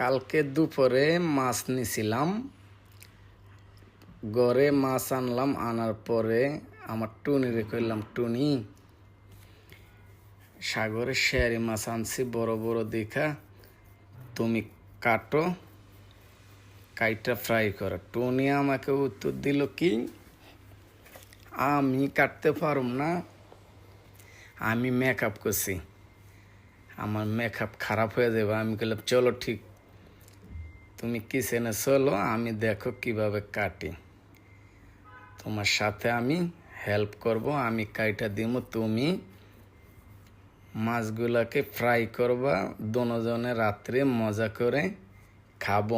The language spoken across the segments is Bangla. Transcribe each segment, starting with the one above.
কালকে দুপুরে মাছ নিছিলাম। গড়ে মাছ আনলাম, আনার পরে আমার টুনিরে করলাম টুনি, সাগরে শেয়ারি মাছ আনছি, বড় বড় দেখা, তুমি কাটো, কাইটা ফ্রাই করো। টুনি আমাকে উত্তর দিল কি, আমি কাটতে পারুম না, আমি মেকআপ করছি। আমার মেকআপ খারাপ হয়ে যাবে। আমি বললাম চলো ঠিক তুমি কিচেনে চলো, আমি দেখো কীভাবে কাটি। তোমার সাথে আমি হেল্প করব, আমি কাইটা দিব তুমি মাছগুলাকে ফ্রাই করবা দোনোজনে রাত্রে মজা করে খাব।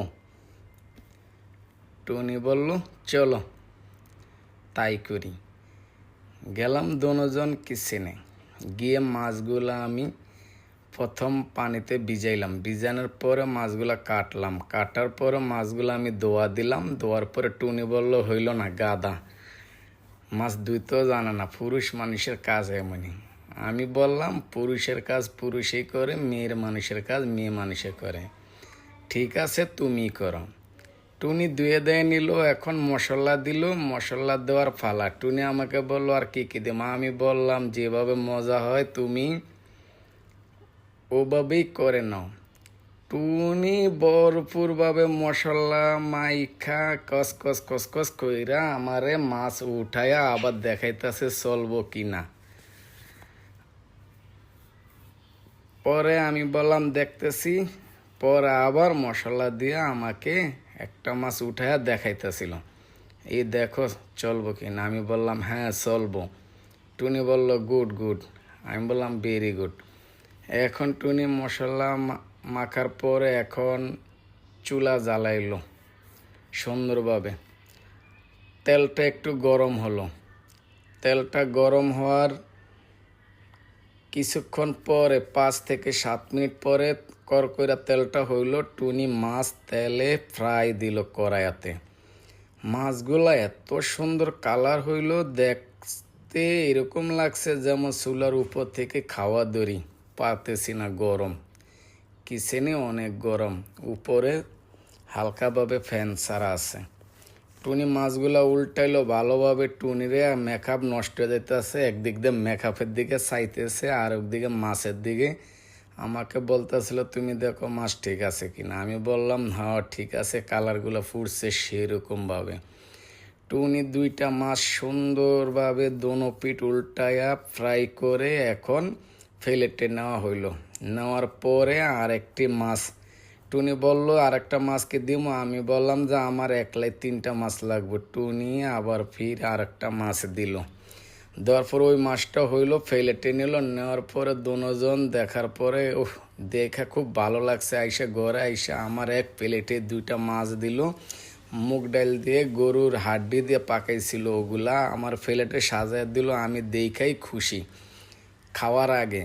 টুনি বলল, চলো, তাই করি। গেলাম দোনোজন কিচেনে গিয়ে মাছগুলা আমি প্রথম পানিতে ভিজাইলাম। ভিজানোর পরে মাছগুলা কাটলাম। কাটার পরে মাছগুলো আমি দোয়া দিলাম। দোয়ার পরে টুনি বলল, হইল না গাদা মাছ ধুইতেও জানে না, পুরুষ মানুষের কাজ এমনই। আমি বললাম, পুরুষের কাজ পুরুষই করে, মেয়ের মানুষের কাজ মেয়ে মানুষে করে। ঠিক আছে, তুমি করো। টুনি ধুয়ে দেয় নিল, এখন মশলা দিল। মশলা দেওয়ার ফালা। টুনি আমাকে বলল, আর কি কি দেবো আমি বললাম, যেভাবে মজা হয় তুমি ওভাবেই করে নাও। টুনি ভরপুরভাবে মশলা, মাইখা কস কস কস কস কইরা আমারে মাছ উঠায়া আবার দেখাইতেছে চলবো কি না পরে আমি বললাম, দেখতেছি। পরে আবার মশলা দিয়ে আমাকে একটা মাছ উঠায়া দেখাইতেছিল। এই দেখো, চলবো কি না আমি বললাম হ্যাঁ চলবো। টুনি বলল, গুড গুড। আমি বললাম, ভেরি গুড। এখন টুনি মশলা মাখার পরে এখন চুলা জ্বালাইলো সুন্দরভাবে। তেলটা একটু গরম হলো। তেলটা গরম হওয়ার কিছুক্ষণ পরে, পাঁচ থেকে সাত মিনিট পরে করকইরা তেলটা হইল টুনি মাছ তেলে ফ্রাই দিল কড়াইয়াতে। মাছগুলা এত সুন্দর কালার হইল, দেখতে এরকম লাগছে যেমন চুলার উপর থেকে খাওয়া দড়ি। পাতেছি না গরম, কিচেনে অনেক গরম, উপরে হালকাভাবে ফ্যান ছাড়া আছে। টুনি মাছগুলা উল্টাইলো, ভালোভাবে টুনিরে মেকআপ নষ্ট হয়ে যেতেছে একদিক দিয়ে মেকআপের দিকে চাইতেছে আর একদিকে মাছের দিকে। আমাকে বলতেছিল, তুমি দেখো মাছ ঠিক আছে কিনা? আমি বললাম হ্যাঁ ঠিক আছে কালারগুলো ফুটছে সেরকমভাবে। টুনি দুইটা মাছ সুন্দরভাবে দোনো পিঠ উল্টায়া ফ্রাই করে এখন ফেলেটে নেওয়া হইল। নেওয়ার পরে আরেকটি মাছ। টুনি বলল, আরেকটা মাছকে দিব আমি বললাম, যে, আমার একলাই তিনটা মাছ লাগবে। টুনি আবার ফির আর একটা মাছ দিল। দেওয়ার পর ওই মাছটা হইল, ফেলেটে নিল। নেওয়ার পরে দুজন দেখার পরে উহ দেখে খুব ভালো লাগছে। আইসা ঘরে আইসা আমার এক প্লেটে দুইটা মাছ দিল। মুগ ডাল দিয়ে, গরুর হাড্ডি দিয়ে পাকাইছিল ওগুলা। আমার ফেলেটে সাজায় দিল। আমি দেখাই খুশি। খাওয়ার আগে।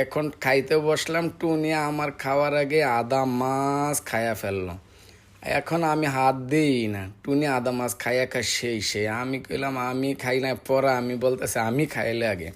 এখন খাইতে বসলাম টুনিয়া আমার খাওয়ার আগে আদা মাছ খায়া ফেলল। এখন আমি হাত দিই না, টুনি আদা মাছ খাইয়া খা সেই সে। আমি কইলাম, আমি খাই না পরে আমি বলতেছে, আমি খাইলে আগে।